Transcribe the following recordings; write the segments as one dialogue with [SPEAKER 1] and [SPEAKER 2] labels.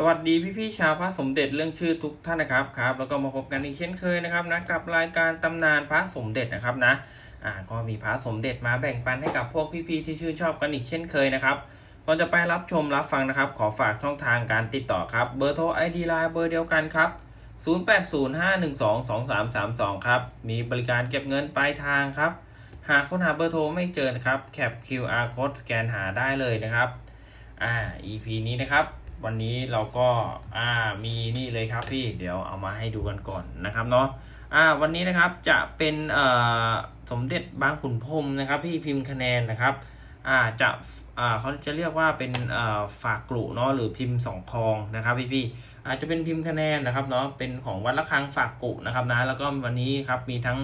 [SPEAKER 1] สวัสดีพี่ๆชาวพระสมเด็จเรื่องชื่อทุกท่านนะครับครับแล้วก็มาพบกันอีกเช่นเคยนะครับนะกับรายการตำนานพระสมเด็จนะครับนะอ่าก็มีพระสมเด็จมาแบ่งปันให้กับพวกพี่ๆที่ชื่นชอบกันอีกเช่นเคยนะครับก่อนจะไปรับชมรับฟังนะครับ ขอฝากช่องทางการติดต่อครับเบอร์โทรไอดีไลน์เบอร์เดียวกันครับ 0805122332 ครับ มีบริการเก็บเงินปลายทางครับ หากค้นหาเบอร์โทรไม่เจอนะครับแคป QR code สแกนหาได้เลยนะครับอ่า EP นี้นะครับ วันนี้เราก็อ่ามีนี่เลยครับพี่เดี๋ยวเอามาให้ดูกันก่อนนะครับเนาะอ่าวันนี้นะครับจะเป็นเอ่อสมเด็จบางขุนพรมนะครับพี่พิมพ์คะแนนนะครับอ่าจะอ่าเขาจะเรียกว่าเป็นเอ่อฝากกลุเนาะหรือพิมพ์สองคองนะครับพี่พี่อาจจะเป็นพิมพ์คะแนนนะครับเนาะเป็นของวัดละคังฝากกุนะครับนะแล้วก็วันนี้ครับมีทั้ง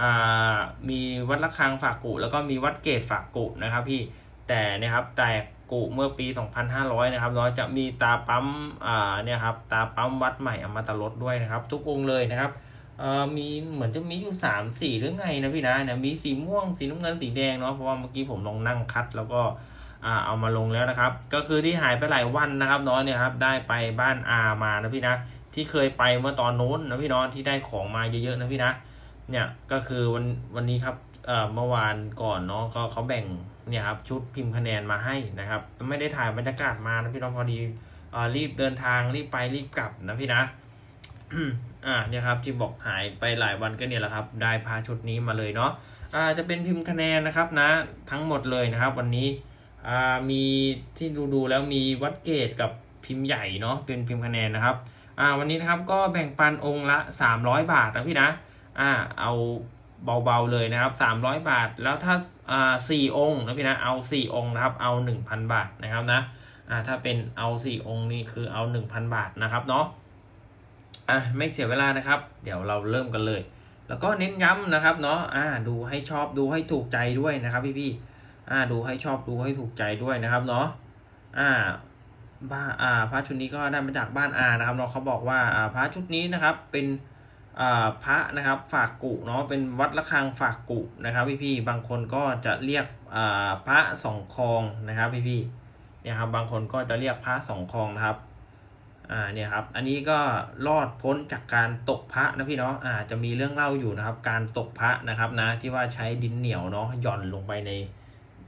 [SPEAKER 1] อ่ามีวัดละคังฝากกุแล้วก็มีวัดเกตฝากกุนะครับพี่แต่นะครับแตก กุเมื่อปี 2500 นะครับเนาจะมีตาปั๊มอ่าเนี่ยครับตาปั๊มวัดใหม่อมตะลดด้วยนะครับ ทุกองเลยนะครับเอ่อมีเหมือนจะมีอยู่สามสีหรือไงนะพี่นะเนี่ยมีสีม่วงสีน้ำเงินสีแดงเนาะเพราะว่าเมื่อกี้ผมลองนั่งคัดแล้วก็อ่าเอามาลงแล้วนะครับ ก็คือที่หายไปหลายวันนะครับเนาะเนี่ยครับได้ไปบ้านอามานะพี่นะที่เคยไปเมื่อตอนโน้นนะพี่เนาะที่ได้ของมาเยอะๆนะพี่นะเนี่ยก็คือวันวันนี้ครับเอ่อเมื่อวานก่อนเนาะก็เขาแบ่ง เนี่ยครับชุดพิมพ์คะแนนมาให้นะครับ ไม่ได้ถ่ายบรรยากาศมานะพี่น้องพอดีเอ่อรีบเดินทางรีบไปรีบกลับนะพี่นะอ่าเนี่ยครับที่บอกหายไปหลายวันก็เนี่ยแหละครับ ได้พาชุดนี้มาเลยเนาะอ่าจะเป็นพิมพ์คะแนนนะครับนะ ทั้งหมดเลยนะครับ วันนี้อ่ามีที่ดูดูแล้วมีวัดเกตกับพิมพ์ใหญ่เนาะเป็นพิมพ์คะแนนนะครับอ่าวันนี้นะครับก็แบ่งปันองค์ละ 300 บาทนะพี่นะอ่าเอา เบาๆเลยนะครับ300บาท แล้วถ้าอ่าสี่องค์นะพี่นะเอาสี่องค์นะครับเอา1,000บาทนะครับนะอ่าถ้าเป็นเอาสี่องค์นี่คือเอา1,000บาทนะครับเนาะอะไม่เสียเวลานะครับ เดี๋ยวเราเริ่มกันเลย แล้วก็เน้นย้ำนะครับเนาะอ่าดูให้ชอบดูให้ถูกใจด้วยนะครับพี่ๆอ่าดูให้ชอบดูให้ถูกใจด้วยนะครับเนาะอ่าบ้าอ่าพระชุดนี้ก็ได้มาจากบ้านอานะครับเนาะเขาบอกว่าอ่าพระชุดนี้นะครับเป็น พระนะครับฝากกุเนาะเป็นวัดระฆังฝากกุนะครับพี่ๆบางคนก็จะเรียกพระสองคองนะครับพี่ๆเนี่ยครับบางคนก็จะเรียกพระสองคองนะครับอ่าเนี่ยครับอันนี้ก็รอดพ้นจากการตกพระนะพี่เนาะอ่าจะมีเรื่องเล่าอยู่นะครับ การตกพระนะครับนะที่ว่าใช้ดินเหนียวเนาะหย่อนลงไปใน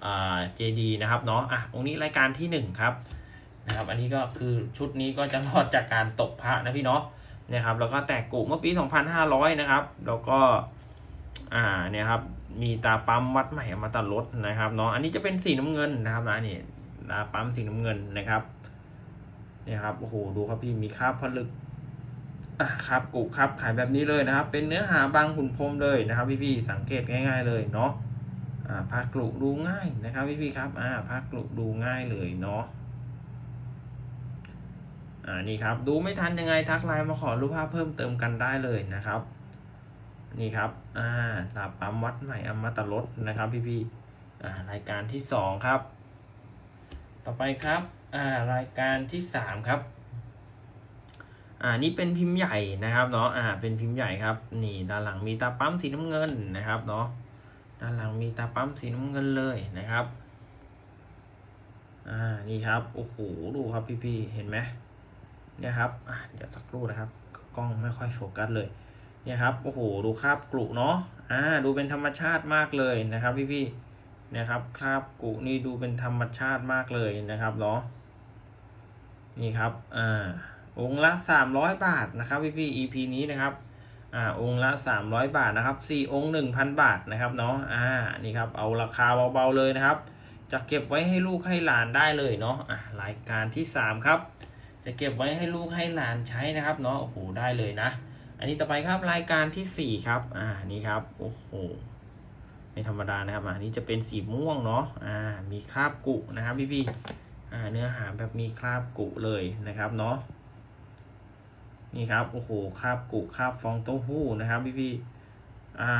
[SPEAKER 1] อ่าเจดีนะครับเนาะอะองค์นี้รายการที่หนึ่งครับนะครับ อันนี้ก็คือชุดนี้ก็จะรอดจากการตกพระนะพี่เนาะ นี่ยครับแล้วก็แตกกุเมื่อปี 2500 นะครับ แล้วก็อ่าเนี่ยครับมีตาปั๊มวัดใหม่มาตลดนะครับเนาะอันนี้จะเป็นสีน้ำเงินนะครับนะนี่ตาปั๊มสีน้ำเงินนะครับเนี่ยครับโอ้โหดูครับพี่มีคราบผลึกอะครับกุครับขายแบบนี้เลยนะครับ เป็นเนื้อหาบางหุ่นพรมเลยนะครับ พี่ๆสังเกตง่าย ๆ เลยเนาะอ่าพากลุดูง่ายนะครับ พี่ๆครับอ่าพากลุดูง่ายเลยเนาะ อ่านี่ครับดูไม่ทันยังไงทักไลน์มาขอรูปภาพเพิ่มเติมกันได้เลยนะครับ นี่ครับอ่าตาปั๊มวัดใหม่อมตะลดนะครับพี่พี่อ่ารายการที่สองครับ ต่อไปครับอ่ารายการที่สามครับอ่านี่เป็นพิมพ์ใหญ่นะครับเนาะอ่าเป็นพิมพ์ใหญ่ครับ นี่ด้านหลังมีตาปั๊มสีน้ำเงินนะครับเนาะด้านหลังมีตาปั๊มสีน้ำเงินเลยนะครับอ่านี่ครับโอ้โหดูครับพี่พี่ๆเห็นไหม เนี่ยครับเดี๋ยวสักครู่นะครับ กล้องไม่ค่อยโฟกัสเลย เนี่ยครับ โอ้โห ดูคราบกรุเนาะ อ่า ดูเป็นธรรมชาติมากเลยนะครับพี่พี่ๆเนี่ยครับ คราบกรุนี่ดูเป็นธรรมชาติมากเลยนะครับเนาะ นี่ครับ อ่า องละสามร้อยบาทนะครับพี่พี่ๆ EP นี้นะครับ อ่า องละสามร้อยบาทนะครับสี่องค์หนึ่งพันบาทนะครับเนาะ อ่า นี่ครับ เอาราคาเบาๆเลยนะครับ จะเก็บไว้ให้ลูกให้หลานได้เลยเนาะ อ่า รายการที่สามครับ จะเก็บไว้ให้ลูกให้หลานใช้นะครับเนาะโอ้โหได้เลยนะ อันนี้ต่อไปครับรายการที่สี่ครับ อ่านี่ครับโอ้โหไม่ธรรมดานะครับอันนี้จะเป็นสีม่วงเนาะอ่า มีคราบกุนะครับพี่พี่อ่าเนื้อหาแบบมีคราบกุเลยนะครับเนาะนี่ครับโอ้โหคราบกุคราบฟองเต้าหู้นะครับพี่พี่อ่า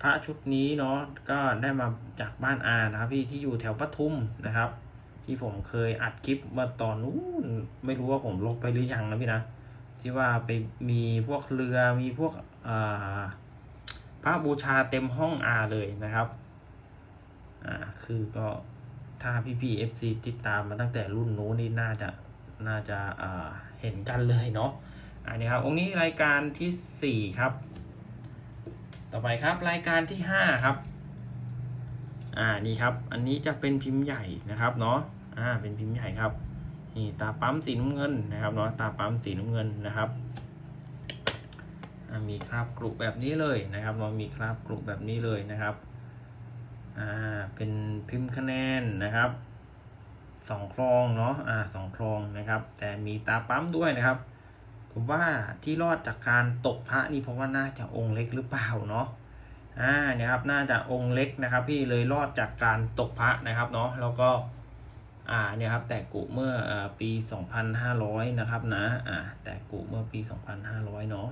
[SPEAKER 1] พระชุดนี้เนาะก็ได้มาจากบ้านอานะครับพี่ที่อยู่แถวปทุมนะครับ ที่ผมเคยอัดคลิปมื่อตอนนู้นไม่รู้ว่าผมลบไปหรือยังนะพี่นะที่ว่าไปมีพวกเรือมีพวกพระบูชาเต็มห้องอาเลยนะครับอ่าคือก็ถ้าพี่พี่เอฟซีติดตามมาตั้งแต่รุ่นนู้นนี่น่าจะน่าจะอ่าเห็นกันเลยเนาะอันนี้ครับองค์นี้รายการที่สี่ครับ ต่อไปครับรายการที่ห้าครับ อ่านี่ครับ อันนี้จะเป็นพิมพ์ใหญ่นะครับเนาะอ่าเป็นพิมพ์ใหญ่ครับนี่ตาปั๊มสีน้ำเงินนะครับเนาะตาปั๊มสีน้ำเงินนะครับมีคราบกรุแบบนี้เลยนะครับเนามีคราบกรุแบบนี้เลยนะครับอ่าเป็นพิมพ์คะแนนนะครับสองคลองเนาะอ่าสองคลองนะครับ แต่มีตาปั๊มด้วยนะครับ ผมว่าที่รอดจากการตกพระนี่เพราะว่าน่าจะองค์เล็กหรือเปล่าเนาะ อ่าเนี่ยครับน่าจะองค์เล็กนะครับ พี่เลยรอดจากการตกพระนะครับเนาะแล้วก็อ่าเนี่ยครับแต่กุเมื่อเอ่อปี 2,500 นะครับนะอ่าแต่กุเมื่อปี 2,500 เนาะ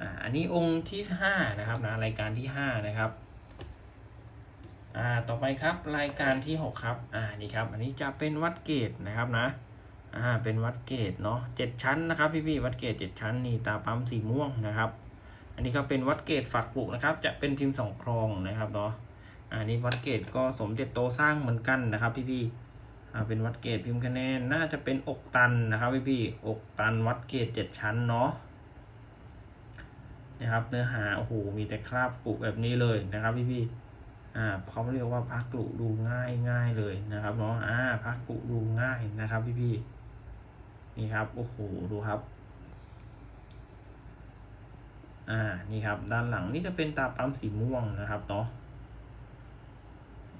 [SPEAKER 1] อ่าอันนี้องค์ที่ 5 นะครับนะรายการที่ 5 นะครับอ่าต่อไปครับรายการที่ 6 ครับอ่านี่ครับ อันนี้จะเป็นวัดเกตนะครับนะอ่าเป็นวัดเกตเนาะเจ็ดชั้นนะครับ พี่พี่ๆวัดเกตเจ็ดชั้นนี่ตาปั๊มสีม่วงนะครับ อันนี้ก็เป็นวัดเกตฝักปลุกนะครับ จะเป็นพิมพ์สองครองนะครับเนาะอันนี้วัดเกตก็สมเด็จโตสร้างเหมือนกันนะครับ พี่พี่อ่าเป็นวัดเกตพิมพ์คะแนนน่าจะเป็นอกตันนะครับพี่พี่อกตันวัดเกตเจ็ดชั้นเนาะนะครับเนื้อหาโอ้โหมีแต่คราบกรุแบบนี้เลยนะครับ พี่พี่อ่าเขาเรียกว่าพักกรุดูง่ายง่ายเลยนะครับเนาะอ่าพักกรุดูง่ายนะครับ พี่พี่นี่ครับโอ้โหดูครับ อ่านี่ครับด้านหลังนี่จะเป็นตาปั๊มสีม่วงนะครับเนาะ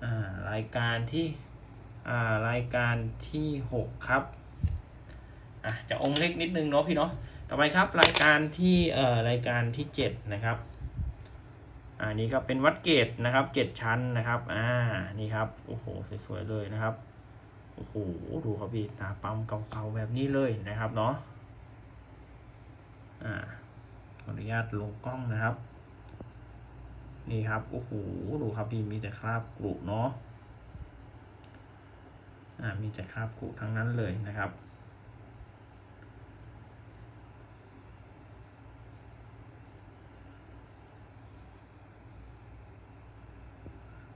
[SPEAKER 1] อ่ารายการที่อ่ารายการที่หกครับอะจะองค์เล็กนิดนึงเนาะพี่เนาะต่อไปครับรายการที่เอ่อรายการที่เจ็ดนะครับอ่านี่ก็เป็นวัดเกตนะครับเจ็ดชั้นนะครับอ่านี่ครับโอ้โหสวยๆเลยนะครับโอ้โหดูครับพี่ตาปั๊มเก่าๆแบบนี้เลยนะครับเนาะอ่า ออนุญาตลงกล้องนะครับ นี่ครับ โอ้โห ดูครับพี่มีแต่คราบกรุเนาะอ่ามีแต่คราบกรุทั้งนั้นเลยนะครับ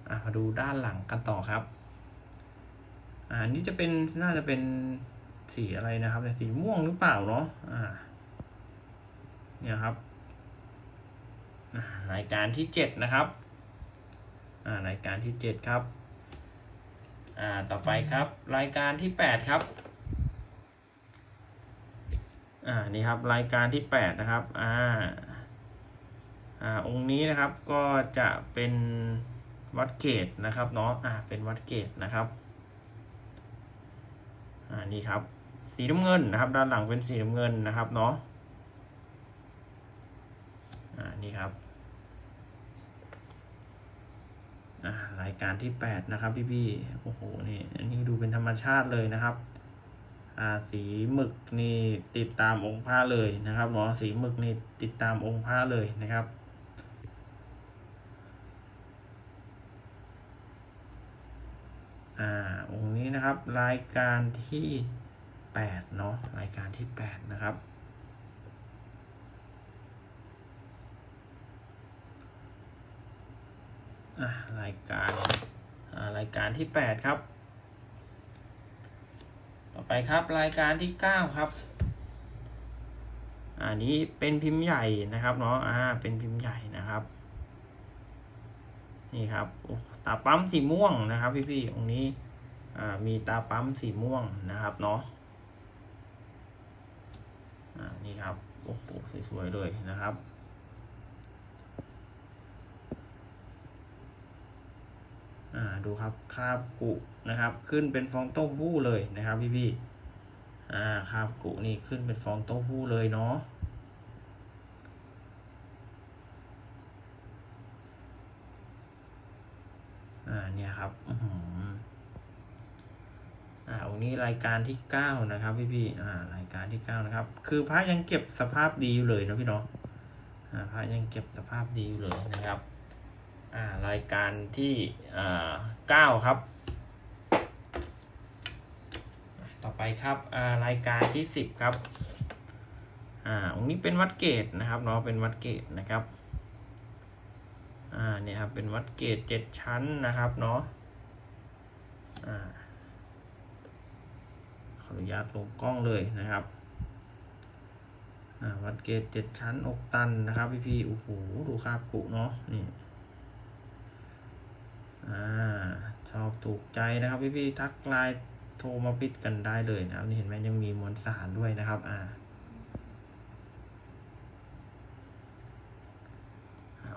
[SPEAKER 1] อะมาดูด้านหลังกันต่อครับ อ่า นี่จะเป็นน่าจะเป็นสีอะไรนะครับเนี่สีม่วงหรือเปล่าเนาะ อ่า เนี่ยครับรายการที่เจ็ดนะครับรายการที่เจ็ดครับต่อไปครับ รายการที่แปดครับอ่านี่ครับรายการที่แปดนะครับอ่าอ่าองค์นี้นะครับก็จะเป็นวัดเกตนะครับเนาะอ่าเป็นวัดเกตนะครับอ่านี่ครับสีน้ำเงินนะครับ ด้านหลังเป็นสีน้ำเงินนะครับเนาะ อ่านี่ครับรายการที่แปดนะครับ พี่พี่ๆโอ้โห นี่ อันนี้ดูเป็นธรรมชาติเลยนะครับ อ่า สีหมึกนี่ติดตามองค์พระเลยนะครับเนาะ สีหมึกนี่ติดตามองค์พระเลยนะครับ อ่า องค์นี้นะครับ รายการที่แปดเนาะ รายการที่แปดนะครับ อ่า รายการอ่ารายการที่แปดครับ ต่อไปครับรายการที่เก้าครับ อันนี้เป็นพิมพ์ใหญ่นะครับเนาะอ่าเป็นพิมพ์ใหญ่นะครับนี่ครับโอ้ตาปั๊มสีม่วงนะครับ พี่ๆตรงนี้อ่ามีตาปั๊มสีม่วงนะครับเนาะอ่านี่ครับโอ้โหสวยๆเลยนะครับาดูครับคราบกุนะครับ ขึ้นเป็นฟองเต้าหู้เลยนะครับพี่พี่ๆอ่าคราบกุนี่ขึ้นเป็นฟองเต้าหู้เลยเนาะอ่าเนี่ยครับอืออ่าวันนี้รายการที่เก้านะครับพี่พี่ๆอ่ารายการที่เก้านะครับ คือพระยังเก็บสภาพดีอยู่เลยนะพี่เนาะอ่าพระยังเก็บสภาพดีอยู่เลยนะครับ รายการที่เก้าครับ ต่อไปครับรายการที่สิบครับอ่าองค์นี้เป็นวัดเกตนะครับเนาะเป็นวัดเกตนะครับอ่าเนี่ยครับเป็นวัดเกตเจ็ดชั้นนะครับเนาะอ่าขออนุญาตลงกล้องเลยนะครับอ่าวัดเกรดเจ็ดชั้นอกตันนะครับพี่พี่ๆโอ้โหดูคราบกุเนาะนี่ อ่าชอบถูกใจนะครับพี่พี่ๆทักไลน์โทรมาปิดกันได้เลยนะครับนี่เห็นไหมยังมีมวลสารด้วยนะครับอ่า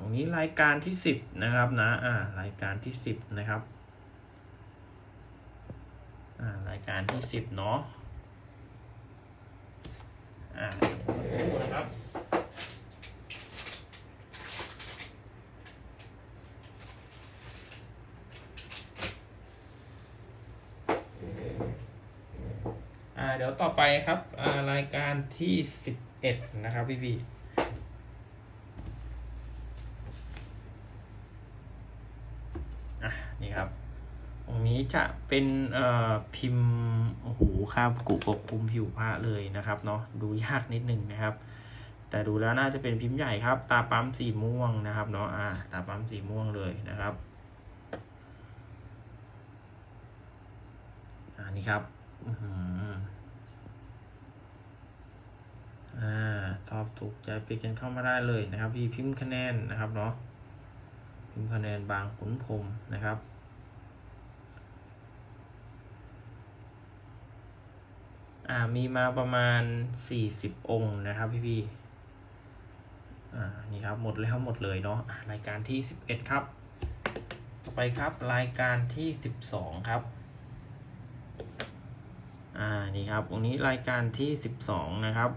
[SPEAKER 1] วันนี้รายการที่สิบนะครับนะอ่ารายการที่สิบนะครับอ่ารายการที่สิบเนาะอ่าคู่นะครับ อ่าเดี๋ยวต่อไปครับ อ่ารายการที่สิบเอ็ดนะครับพี่พี่อะนี่ครับตรงนี้จะเป็นเอ่อพิมพ์โอ้โหคราบกุปกคลุมผิวพระเลยนะครับเนาะดูยากนิดนึงนะครับ แต่ดูแล้วน่าจะเป็นพิมพ์ใหญ่ครับ ตาปั๊มสีม่วงนะครับเนาะอ่าตาปั๊มสีม่วงเลยนะครับอ่านี่ครับ อื อ่าชอบถูกใจไปกันเข้ามาได้เลยนะครับพี่พิมพ์คะแนนนะครับเนาะพิมพ์คะแนนบางขุนพรมนะครับอ่ามีมาประมาณสี่สิบองค์นะครับพี่พี่อ่านี่ครับหมดแล้วหมดเลยเนาะรายการที่สิบเอ็ดครับ ต่อไปครับรายการที่สิบสองครับอ่านี่ครับองค์นี้รายการที่สิบสองนะครับ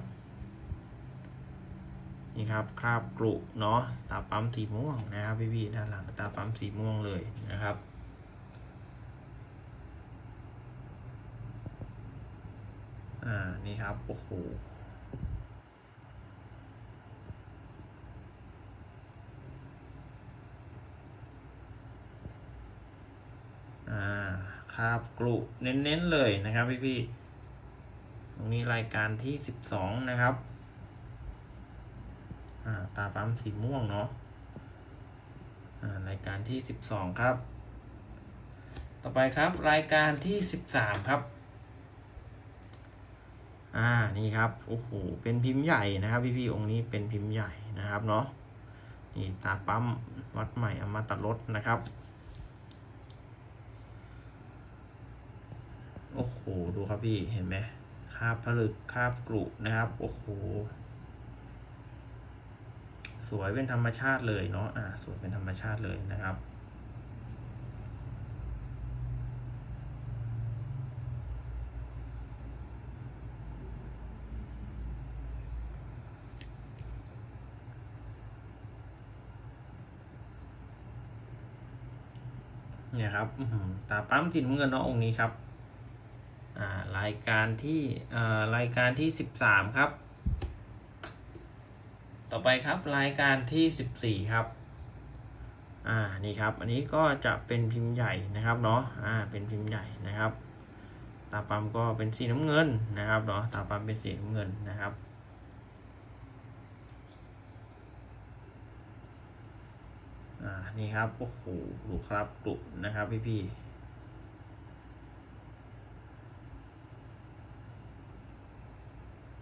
[SPEAKER 1] นี่ครับคราบกรุเนาะตาปั๊มสีม่วงนะครับพี่พี่ๆด้านหลังตาปั๊มสีม่วงเลยนะครับอ่านี่ครับโอ้โหอ่าคาบกรุเน้นๆเลยนะครับพี่พี่ๆตรงนี้รายการที่สิบสองนะครับ ตาปั๊มสีม่วงเนาะรายการที่สิบสองครับ ต่อไปครับรายการที่สิบสามครับ อ่านี่ครับโอ้โหเป็นพิมพ์ใหญ่นะครับ พี่ๆองค์นี้เป็นพิมพ์ใหญ่นะครับเนาะนี่ตาปั๊มวัดใหม่อมตะรสนะครับโอ้โหดูครับพี่เห็นไหมคาบผลึกคาบกรุนะครับโอ้โห สวยเป็นธรรมชาติเลยเนาะอ่าสวยเป็นธรรมชาติเลยนะครับเนี่ยครับตาปั๊มสีน้ำเงินเนาะองค์นี้ครับ อ่ารายการที่อ่ารายการที่สิบสามครับ อไปครับรายการที่สิบสี่ครับ อ่า นี่ครับ อันนี้ก็จะเป็นพิมพ์ใหญ่นะครับเนาะ อ่า เป็นพิมพ์ใหญ่นะครับ ตาปั๊มก็เป็นสีน้ำเงินนะครับเนาะ ตาปั๊มเป็นสีน้ำเงินนะครับ อ่า นี่ครับ โอ้โหดูครับดุนะครับพี่พี่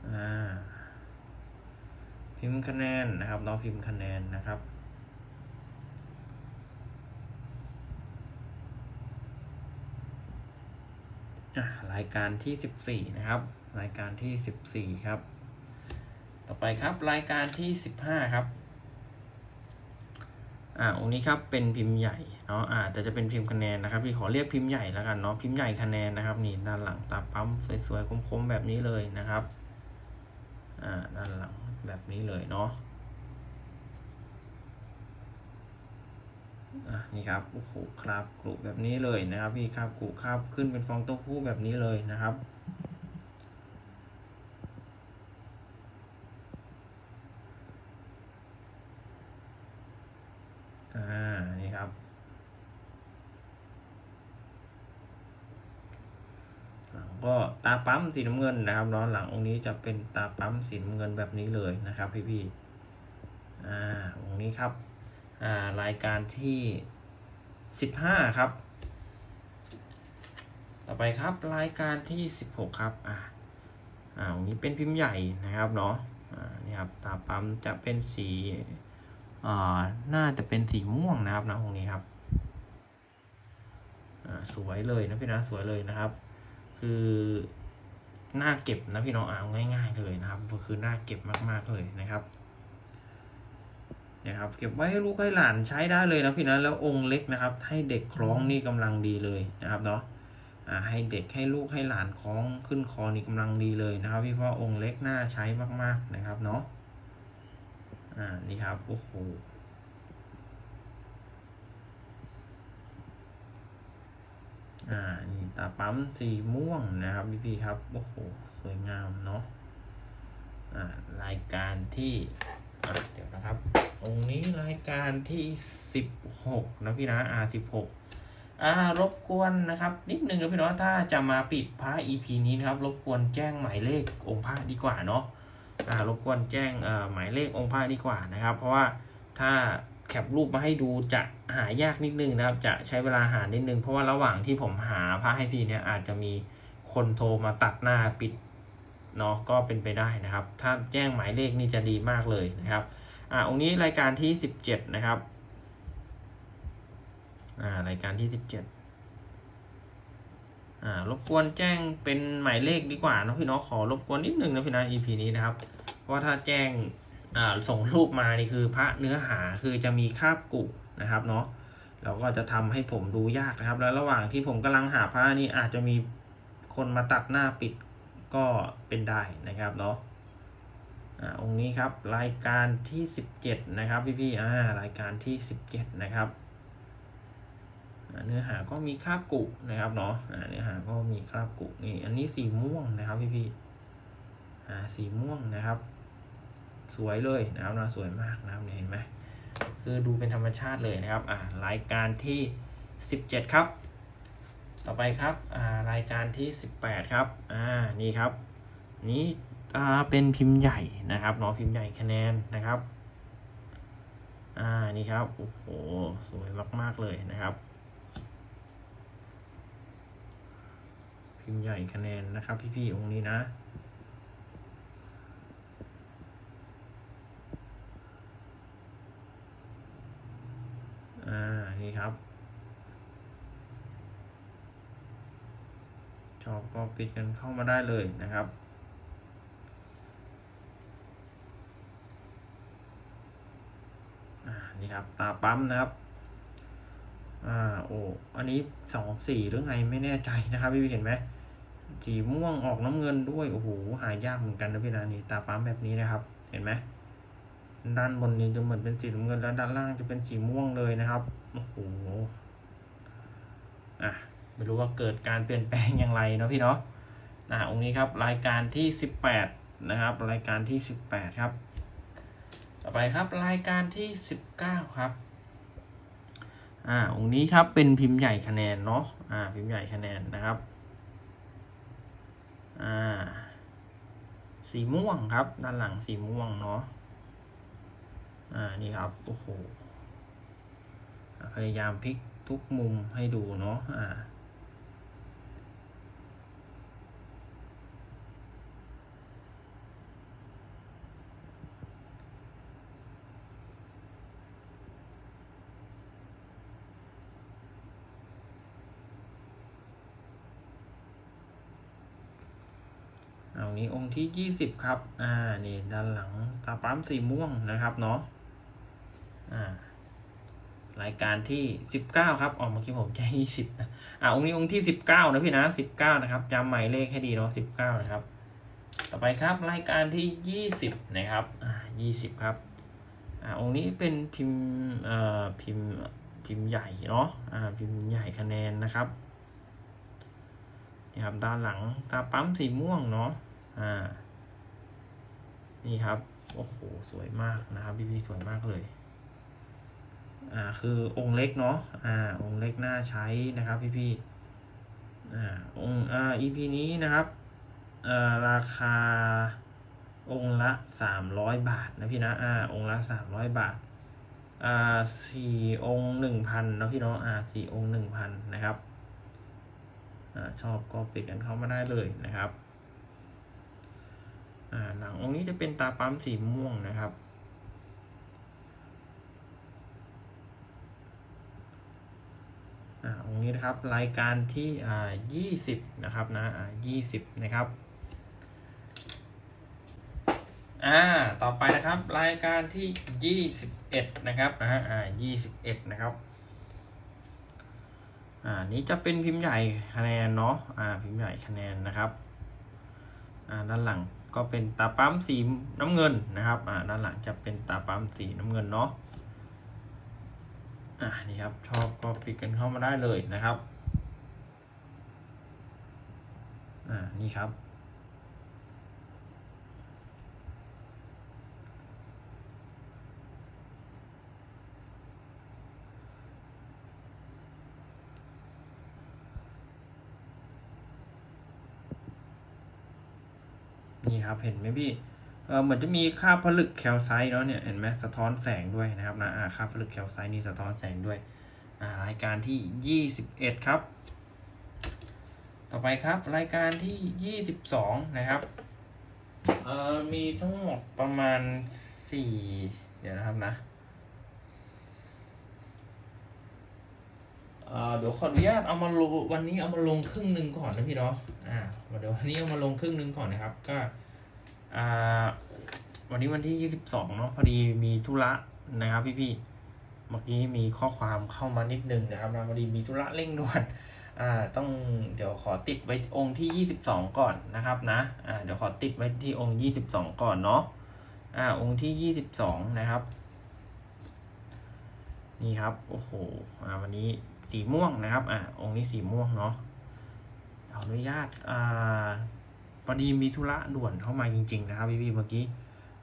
[SPEAKER 1] อ่า พิมพ์คะแนนนะครับน้องพิมพ์คะแนนนะครับรายการที่สิบสี่นะครับ รายการที่สิบสี่ครับ ต่อไปครับรายการที่สิบห้าครับ อ่าองค์นี้ครับเป็นพิมพ์ใหญ่เนาะอ่าแต่จะเป็นพิมพ์คะแนนนะครับ พี่ขอเรียกพิมพ์ใหญ่แล้วกันเนาะพิมพ์ใหญ่คะแนนนะครับนี่ด้านหลังตาปั๊มสวยๆคมๆแบบนี้เลยนะครับ อ่าด้านหลัง แบบนี้เลยเนาะอะนี่ครับโอ้โหคราบกรุแบบนี้เลยนะครับพี่คราบกรุคราบขึ้นเป็นฟองเต้าหู้แบบนี้เลยนะครับ อ่า นี่ครับ หลังก็ตาปั๊ม สีน้ำเงินนะครับเนาะหลังองค์นี้จะเป็นตาปั๊มสีน้ำเงินแบบนี้เลยนะครับพี่พี่ๆอ่าองค์นี้ครับอ่ารายการที่สิบห้าครับ ต่อไปครับรายการที่สิบหกครับอ่าอ่าตรงนี้เป็นพิมพ์ใหญ่นะครับเนาะอ่านี่ครับตาปั๊มจะเป็นสีอ่าน่าจะเป็นสีม่วงนะครับนะตรงนี้ครับอ่าสวยเลยนะพี่นะสวยเลยนะครับ คือ น้าเก็บนะพี่น้องเอาง่าย ๆ เลยนะครับ ก็คือหน้าเก็บมากๆเลยนะครับเนี่ยครับ เก็บไว้ให้ลูกให้หลานใช้ได้เลยนะพี่นะแล้วองค์เล็กนะครับ ให้เด็กคล้องนี่กำลังดีเลยนะครับเนาะอ่าให้เด็กให้ลูกให้หลานคล้องขึ้นคอนี่กำลังดีเลยนะครับ พี่พราะองค์เล็กน่าใช้มากๆนะครับเนาะอ่านี่ครับโอ้โห อ่า นี่ตาปั๊มสีม่วงนะครับพี่พี่ๆครับ โอ้โห สวยงามเนาะ อ่า รายการที่ อะเดี๋ยวนะครับ องค์นี้รายการที่สิบหกนะพี่นะอ่าสิบหกอ่ารบกวนนะครับ นิดนึงนะพี่เนาะถ้าจะมาปิดพระ EP นี้นะครับ รบกวนแจ้งหมายเลของค์พระดีกว่าเนาะอ่ารบกวนแจ้งเอ่อหมายเลของค์พระดีกว่านะครับ เพราะว่าถ้า แคปรูปมาให้ดูจะหายากนิดนึงนะครับ จะใช้เวลาหานิดนึง เพราะว่าระหว่างที่ผมหาพระให้พี่เนี่ยอาจจะมีคนโทรมาตัดหน้าปิดเนาะก็เป็นไปได้นะครับ ถ้าแจ้งหมายเลขนี่จะดีมากเลยนะครับ อ่าองค์นี้รายการที่สิบเจ็ดนะครับอ่ารายการที่สิบเจ็ดอ่ารบกวนแจ้งเป็นหมายเลขดีกว่านะพี่เนาะขอรบกวนนิดนึงนะพี่นะ EP นี้นะครับ เพราะถ้าแจ้ง ส่งรูปมานี่คือพระเนื้อหาคือจะมีคาบกุนะครับเนาะเราก็จะทำให้ผมดูยากนะครับ แล้วระหว่างที่ผมกำลังหาพระนี่อาจจะมีคนมาตัดหน้าปิดก็เป็นได้นะครับเนาะอ่าองค์นี้ครับรายการที่สิบเจ็ดนะครับพี่พี่ๆอ่ารายการที่สิบเจ็ดนะครับเนื้อหาก็มีคราบกุนะครับเนาะเนื้อหาก็มีคราบกุนี่อันนี้สีม่วงนะครับพี่พี่ๆอ่าสีม่วงนะครับ สวยเลยนะครับนะสวยมากนะครับเนี่ยเห็นไหมคือดูเป็นธรรมชาติเลยนะครับอ่ารายการที่สิบเจ็ดครับ ต่อไปครับอ่ารายการที่สิบแปดครับอ่านี่ครับ นี้อ่าเป็นพิมพ์ใหญ่นะครับเนาะพิมพ์ใหญ่คะแนนนะครับอ่านี่ครับโอ้โหสวยมาก ๆ เลยนะครับ พิมพ์ใหญ่คะแนนนะครับพี่ๆองค์นี้นะ อ่า นี่ครับ ชอบก็ปิดกันเข้ามาได้เลยนะครับ นี่ครับ ตาปั๊มนะครับ อ่า โอ้ อันนี้สองสี่หรือไงไม่แน่ใจนะครับ พี่เห็นไหมสีม่วงออกน้ำเงินด้วย โอ้โห หายากเหมือนกันนะพี่นะนี่ตาปั๊มแบบนี้นะครับ เห็นไหม ด้านบนนี้จะเหมือนเป็นสีน้ำเงินแล้วด้านล่างจะเป็นสีม่วงเลยนะครับโอ้โหอะไม่รู้ว่าเกิดการเปลี่ยนแปลงอย่างไรเนาะพี่เนาะอ่าองค์นี้ครับรายการที่สิบแปดนะครับ รายการที่สิบแปดครับ ต่อไปครับรายการที่สิบเก้าครับอ่าองค์นี้ครับเป็นพิมพ์ใหญ่คะแนนเนาะอ่าพิมพ์ใหญ่คะแนนนะครับอ่าสีม่วงครับ ด้านหลังสีม่วงเนาะ อ่านี่ครับโอ้โหพยายามพลิกทุกมุมให้ดูเนาะอ่าเอานี้องค์ที่ยี่สิบครับ อ่า นี่ด้านหลังตาปั๊มสีม่วงนะครับเนาะายการที่สิบเก้าครับออกเมื่อกี้ผมแจ้งยี่สิบนะอ่าองค์นี้องค์ที่สิบเก้านะพี่นะสิบเก้านะครับจำหมายเลขให้ดีเนาะสิบเก้านะครับ ต่อไปครับรายการที่ยี่สิบนะครับอ่ายี่สิบครับอ่าองค์นี้เป็นพิมพ์เอ่อพิมพ์พิมพ์ใหญ่เนาะอ่าพิมพ์ใหญ่คะแนนนะครับนี่ครับด้านหลังตาปั๊มสีม่วงเนาะอ่านี่ครับโอ้โหสวยมากนะครับพี่ๆสวยมากเลย อ่าคือองค์เล็กเนาะอ่าองค์เล็กน่าใช้นะครับพี่พี่ๆอ่าองค์อ่า EP นี้นะครับเอ่อราคาองค์ละสามร้อยบาทนะพี่นะอ่าองค์ละสามร้อยบาทอ่าสี่องค์หนึ่งพันนะพี่เนาะอ่าสี่องค์หนึ่งพันนะครับอ่าชอบก็ปิดกันเข้ามาได้เลยนะครับอ่าหลังองค์นี้จะเป็นตาปั๊มสีม่วงนะครับ อ่าองค์ นะครับ รายการที่อ่ายี่สิบนะครับนะอ่ายี่สิบนะครับอ่าต่อไปนะครับรายการที่ยี่สิบเอ็ดนะครับนะฮะอ่ายี่สิบเอ็ดนะครับอ่านี้จะเป็นพิมพ์ใหญ่คะแนนเนาะอ่าพิมพ์ใหญ่คะแนนนะครับอ่าด้านหลังก็เป็นตาปั๊มสีน้ำเงินนะครับอ่าด้านหลังจะเป็นตาปั๊มสีน้ำเงินเนาะ อ่านี่ครับชอบก็ปิดกันเข้ามาได้เลยนะครับอ่านี่ครับ นี่ครับเห็นไหมพี่ เออเหมือนจะมีค่าผลึกแคลไซต์เนาะเนี่ยเห็นไหมสะท้อนแสงด้วยนะครับนะค่าผลึกแคลไซต์นี่สะท้อนแสงด้วยรายการที่ยี่สิบเอ็ดครับ ต่อไปครับรายการที่ยี่สิบสองนะครับเอ่อมีทั้งหมดประมาณสี่เดี๋ยวนะครับนะเอ่อเดี๋ยวขออนุญาตเอามาลงวันนี้เอามาลงครึ่งหนึ่งก่อนนะพี่เนาะอ่าเดี๋ยววันนี้เอามาลงครึ่งหนึ่งก่อนนะครับ ก็ วันนี้วันที่ยี่สิบสองเนาะพอดีมีธุระนะครับพี่พี่เมื่อกี้มีข้อความเข้ามานิดนึงนะครับนะพอดีมีธุระเร่งด่วนอ่าต้องเดี๋ยวขอติดไว้องค์ที่ยี่สิบสองก่อนนะครับนะอ่าเดี๋ยวขอติดไว้ที่องค์ยี่สิบสองก่อนเนาะอ่าองค์ที่ยี่สิบสองนะครับ นี่ครับโอ้โหอ่าวันนี้สีม่วงนะครับอ่าองค์นี้สีม่วงเนาะขออนุญาตอ่า พอดีมีธุระด่วนเข้ามาจริง ๆ นะครับพี่ๆเมื่อกี้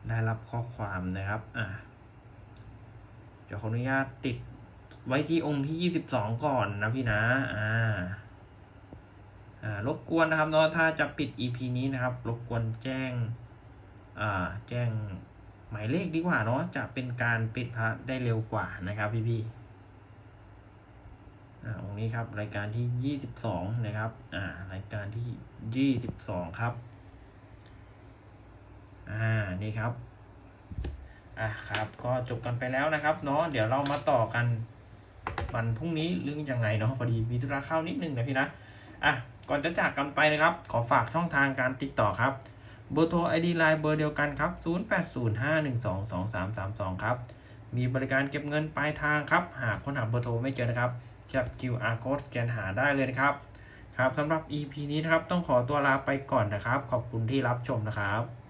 [SPEAKER 1] ได้รับข้อความนะครับ อ่าเดี๋ยวขออนุญาตติดไว้ที่องค์ที่ยี่สิบสองก่อนนะพี่นะ อ่า อ่ารบกวนนะครับเนาะถ้าจะปิด EP นี้นะครับ รบกวนแจ้ง อ่า แจ้งหมายเลขดีกว่าเนาะจะเป็นการปิดพระได้เร็วกว่านะครับพี่ๆ อ่าองค์นี้ครับรายการที่ยี่สิบสองนะครับอ่ารายการที่ยี่สิบสองครับอ่านี่ครับอะครับก็จบกันไปแล้วนะครับเนาะเดี๋ยวเรามาต่อกันวันพรุ่งนี้หรือยังไงเนาะพอดีมีธุระเข้านิดนึงนะพี่นะอะก่อนจะจากกันไปนะครับ ขอฝากช่องทางการติดต่อครับเบอร์โทร ID Line เบอร์เดียวกันครับ 0805122332 ครับ มีบริการเก็บเงินปลายทางครับ หากค้นหาเบอร์โทรไม่เจอนะครับ จับ QR code สแกนหาได้เลยนะครับครับสำหรับ EP นี้นะครับต้องขอตัวลาไปก่อนนะครับ ขอบคุณที่รับชมนะครับ